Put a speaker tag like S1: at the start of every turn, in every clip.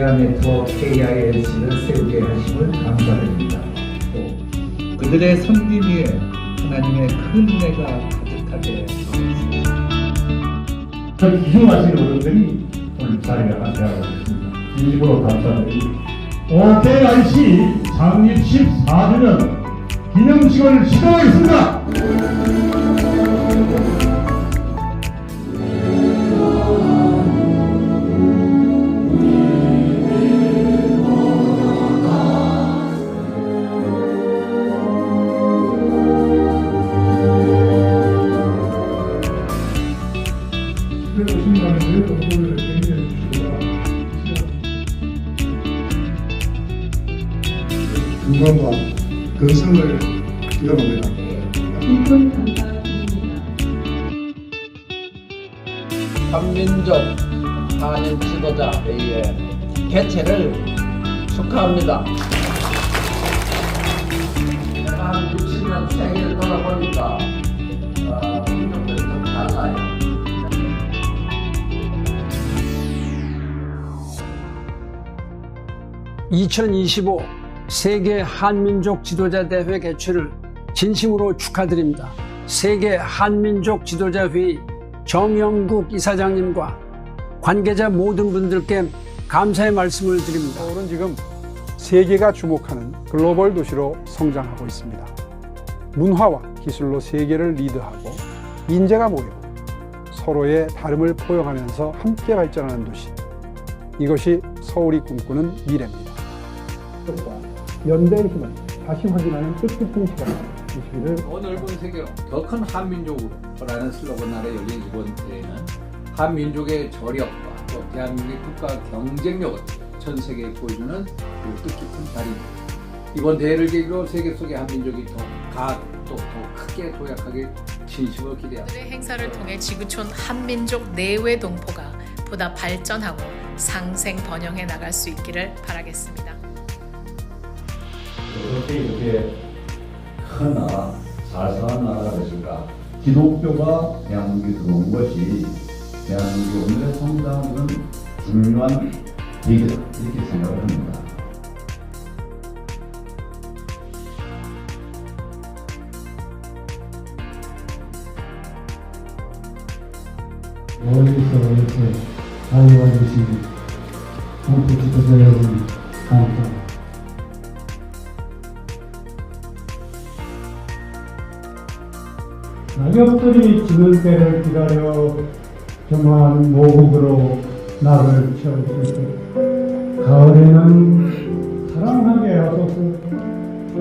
S1: 코리아 네트워크 KINC를 세우게 하심을 감사드립니다. 또 그들의 섬김 위에 하나님의 큰 은혜가 가득하게 하옵소서.
S2: 저 기증하신 어른들이 오늘 자리에 함께하고 있습니다. 진심으로 감사드립니다. OKIC 창립 14주년 기념식을 시도하겠습니다.
S3: 건강과 건성을
S4: 감사드립니다.
S5: 한민족 한인 지도자 회의의 개최를 축하합니다. 한 60년 세계를 돌아보니까 어, 민족들이 좀 달라요.
S6: (2025) 세계 한민족 지도자 대회 개최를 진심으로 축하드립니다. 세계 한민족 지도자 회의 정영국 이사장님과 관계자 모든 분들께 감사의 말씀을 드립니다.
S7: 서울은 지금 세계가 주목하는 글로벌 도시로 성장하고 있습니다. 문화와 기술로 세계를 리드하고 인재가 모이고 서로의 다름을 포용하면서 함께 발전하는 도시. 이것이 서울이 꿈꾸는 미래입니다. 연대의 힘을 다시 확인하는 뜻깊은 시간 되시기를
S5: 더 넓은 세계로 더 큰 한민족으로라는 슬로건 아래 열린 이번 대회는 한민족의 저력과 또 대한민국의 국가 경쟁력을 전 세계에 보여주는 그 뜻깊은 자리입니다. 이번 대회를 계기로 세계 속의 한민족이 더 가또 더 크게 도약하길 진심으로 기대합니다.
S8: 오늘의 행사를 통해 지구촌 한민족 내외 동포가 보다 발전하고 상생 번영해 나갈 수 있기를 바라겠습니다.
S9: 어떻게 이렇게 큰 나라, 잘 사는 나라가 됐을까? 기독교가 대한민국에 들어온 것이 대한민국 오늘의 성장하는 중요한 계기다 이렇게 생각을 합니다.
S2: 멀리서 이렇게 알려와 주신 동포 지도자 여러분 낙엽들이 지는 때를 기다려 정한 모국으로 나를 때 가을에는 사랑하게 하소서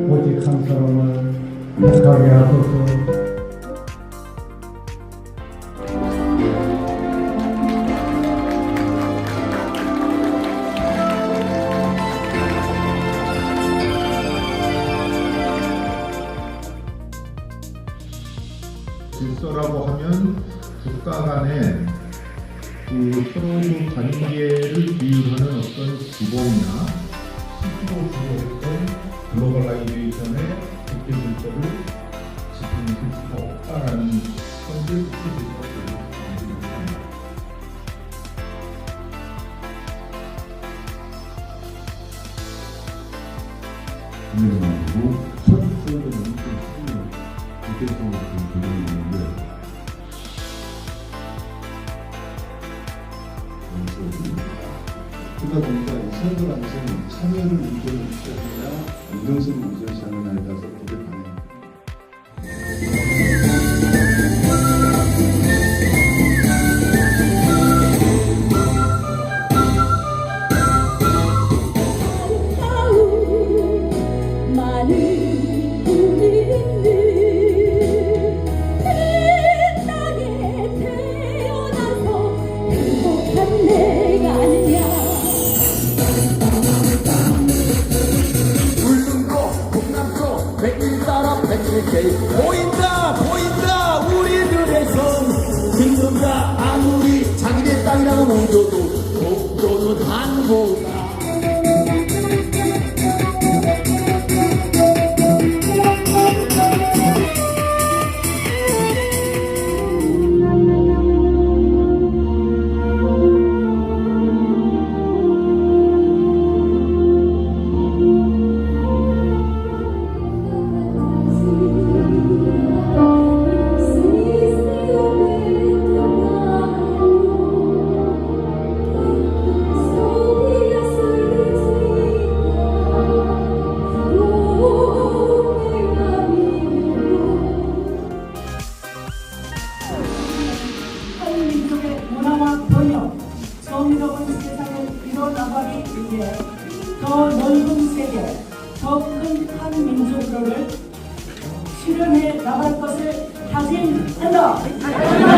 S2: 오직 한 사람을 택하게 하소서
S3: 질서라고 하면 국가 간의 그 서로 그 관계를 비율하는 어떤 기본이나 실제로 주어졌던 글로벌라이제이션의 국제 질서를 지키는 수가 없다라는 현재 국제 만들었습니다.
S9: 그리고 첫 번째는 좀 국제성을
S3: 그러다 보니까 이 선거랑에서는 참여를 우선시켜야 안정성을 우선시하는 데 따라서 그게
S5: 보인다 보인다 우리들의 성 믿는다 아무리 자기네 땅이라고 옮겨도 독도는 한국
S10: 자유로운 세상을 이뤄나가기 위해 더 넓은 세계, 더 큰 한 민족으로를 실현해 나갈 것을 다짐한다.